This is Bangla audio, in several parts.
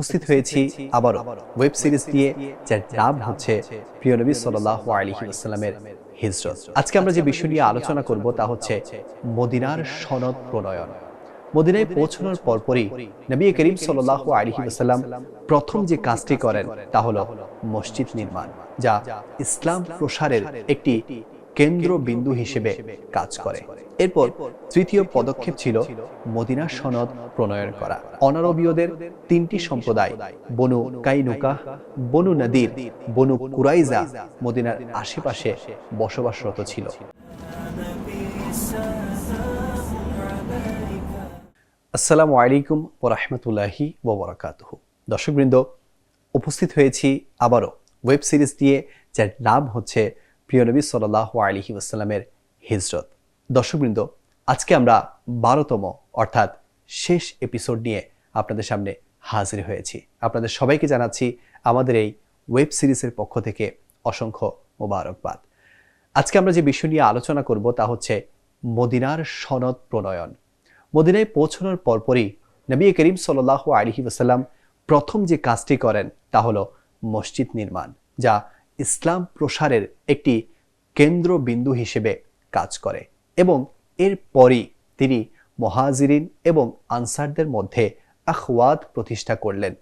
উপস্থিত হয়েছি আবার ওয়েব সিরিজ নিয়ে যার নাম হচ্ছে প্রিয় নবী সাল্লাহ আলহি আসসালামের হিজরত। আজকে আমরা যে বিষয় নিয়ে আলোচনা করব তা হচ্ছে মদিনার সনদ প্রণয়ন। মদিনায় পৌঁছানোর পরপরই নবী করিম সাল্লাহ আলহি আসাল্লাম প্রথম যে কাজটি করেন তা হলো মসজিদ নির্মাণ, যা ইসলাম প্রসারের একটি কেন্দ্র বিন্দু হিসেবে কাজ করে। এরপর তৃতীয় পদক্ষেপ ছিল মদিনা সনদ প্রণয়ন করা। অনারবীয়দের তিনটি সম্প্রদায়, বনু কাইনুকা বনু নদীর, বনু কুরাইজা মদিনার আশেপাশে বসবাসরত ছিল। আসসালামু আলাইকুম ওরহমতুল্লাহি ওবরাকাতুহ। দর্শকবৃন্দ, উপস্থিত হয়েছি আবারও। ওয়েব সিরিজ দিয়ে, যার নাম হচ্ছে প্রিয় নবী সাল্লাহ আলহি আসসালামের হিজরত। দর্শকবৃন্দ, আজকে আমরা বারোতম অর্থাৎ শেষ এপিসোড নিয়ে আপনাদের সামনে হাজির হয়েছি। আপনাদের সবাইকে জানাচ্ছি আমাদের এই ওয়েব সিরিজের পক্ষ থেকে অসংখ্য মোবারকবাদ। আজকে আমরা যে বিষয় নিয়ে আলোচনা করব তা হচ্ছে মদিনার সনদ প্রণয়ন। মদিনায় পৌঁছানোর পরপরই নবী করিম সাল্লাহ আলহি ওসাল্লাম প্রথম যে কাজটি করেন তা হলো মসজিদ নির্মাণ, যা ইসলাম প্রসারের একটি কেন্দ্রবিন্দু হিসেবে কাজ করে এবং এরপরই তিনি মহাজিরিন এবং আনসারদের মধ্যে আখওয়াদ প্রতিষ্ঠা করলেন।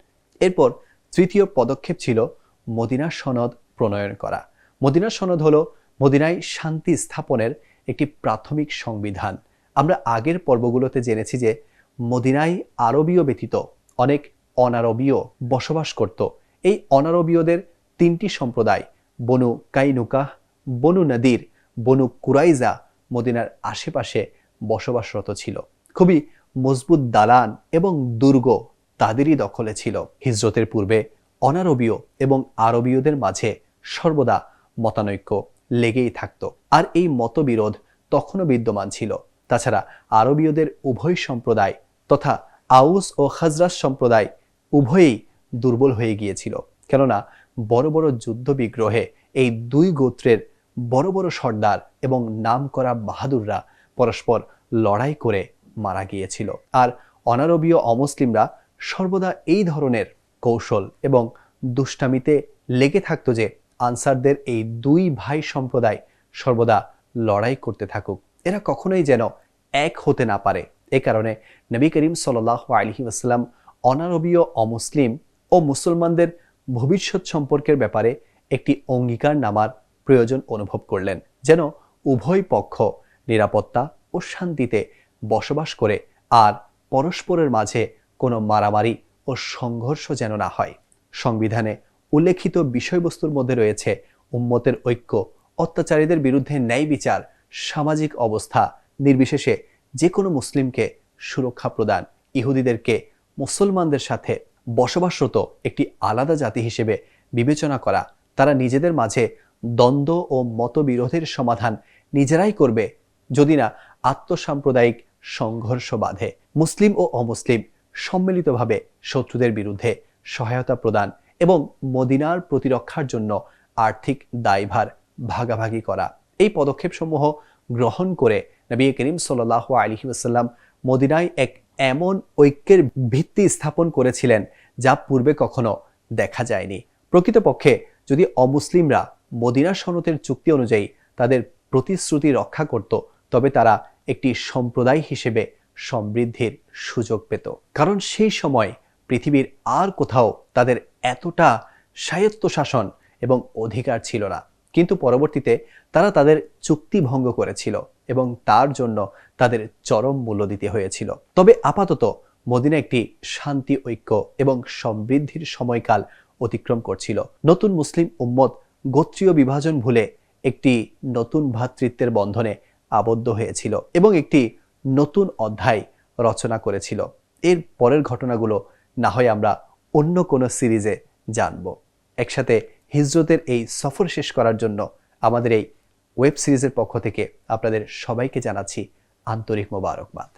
এরপর তৃতীয় পদক্ষেপ ছিল মদিনা সনদ প্রণয়ন করা। মদিনা সনদ হলো মদিনায় শান্তি স্থাপনের একটি প্রাথমিক সংবিধান। আমরা আগের পর্বগুলোতে জেনেছি যে মদিনায় আরবীয় ব্যতীত অনেক অনারবীয় বসবাস করত। এই অনারবীয়দের তিনটি সম্প্রদায়, বনু কাইনুকা বনু নদীর, বনু কুরাইজা মদিনার আশেপাশে বসবাসরত ছিল। খুবই মজবুত দালান এবং দুর্গ তাদেরই দখলে ছিল। হিজরতের পূর্বে অনারবীয় এবং আরবীয়দের মাঝে সর্বদা মতানৈক্য লেগেই থাকত। আর এই মতবিরোধ তখনও বিদ্যমান ছিল। তাছাড়া আরবীয়দের উভয় সম্প্রদায় তথা আউস ও খাজরাস সম্প্রদায় উভয়েই দুর্বল হয়ে গিয়েছিল। কেননা বড় বড় যুদ্ধ বিগ্রহে এই দুই গোত্রের বড় বড় সর্দার এবং নাম করা বাহাদুররা পরস্পর লড়াই করে মারা গিয়েছিল। আর অনারবীয় অমুসলিমরা সর্বদা এই ধরনের কৌশল এবং দুষ্টামিতে লেগে থাকতো যে আনসারদের এই দুই ভাই সম্প্রদায় সর্বদা লড়াই করতে থাকুক। এরা কখনোই যেন এক হতে না পারে। এ কারণে নবী করিম সাল্লাহ আলহি আসসালাম অনারবীয় অমুসলিম ও মুসলমানদের ভবিষ্যৎ সম্পর্কের ব্যাপারে একটি অঙ্গীকার নামার প্রয়োজন অনুভব করলেন, যেন উভয় পক্ষ নিরাপত্তা ও শান্তিতে বসবাস করে আর পরস্পরের মাঝে কোনো মারামারি ও সংঘর্ষ যেন না হয়। সংবিধানে উল্লেখিত বিষয়বস্তুর মধ্যে রয়েছে উম্মতের ঐক্য, অত্যাচারীদের বিরুদ্ধে ন্যায় বিচার, সামাজিক অবস্থা, নির্বিশেষে যে কোনো মুসলিমকে সুরক্ষা প্রদান, ইহুদিদেরকে মুসলমানদের সাথে বসবাসরত একটি আলাদা জাতি হিসেবে বিবেচনা করা, তারা নিজেদের মাঝে দ্বন্দ্ব ও মতবিরোধের সমাধান নিজেরাই করবে যদি না আত্মসাম্প্রদায়িক সংঘর্ষ বাধে। মুসলিম ও অমুসলিম সম্মিলিতভাবে শত্রুদের বিরুদ্ধে সহায়তা প্রদান এবং মদিনার প্রতিরক্ষার জন্য আর্থিক দায়ভার ভাগাভাগি করা। এই পদক্ষেপসমূহ গ্রহণ করে নবী করিম সাল্লাহ আলহি আসাল্লাম মদিনায় এক এমন ঐক্যের ভিত্তি স্থাপন করেছিলেন যা পূর্বে কখনো দেখা যায়নি। প্রকৃতপক্ষে, যদি অমুসলিমরা মদিনা সনতের চুক্তি অনুযায়ী তাদের প্রতিশ্রুতি রক্ষা করত, তবে তারা একটি সম্প্রদায় হিসেবে সমৃদ্ধির সুযোগ পেত। কারণ সেই সময় পৃথিবীর আর কোথাও তাদের এতটা স্বায়ত্ত শাসন এবং অধিকার ছিল না। কিন্তু পরবর্তীতে তারা তাদের চুক্তি ভঙ্গ করেছিল। এবং তার জন্য তাদের চরম মূল্য দিতে হয়েছিল। তবে আপাতত মদিনা একটি শান্তি ঐক্য এবং সমৃদ্ধির সময়কাল অতিক্রম করছিল। নতুন মুসলিম উম্মত গোত্রীয় বিভাজন ভুলে একটি নতুন ভ্রাতৃত্বের বন্ধনে আবদ্ধ হয়েছিল এবং একটি নতুন অধ্যায় রচনা করেছিল। এর পরের ঘটনাগুলো না হয় আমরা অন্য কোনো সিরিজে জানব। একসাথে হিজরতের এই সফর শেষ করার জন্য আমাদের এই ওয়েব সিরিজের পক্ষ থেকে আপনাদের সবাইকে জানাচ্ছি আন্তরিক মোবারকবাদ।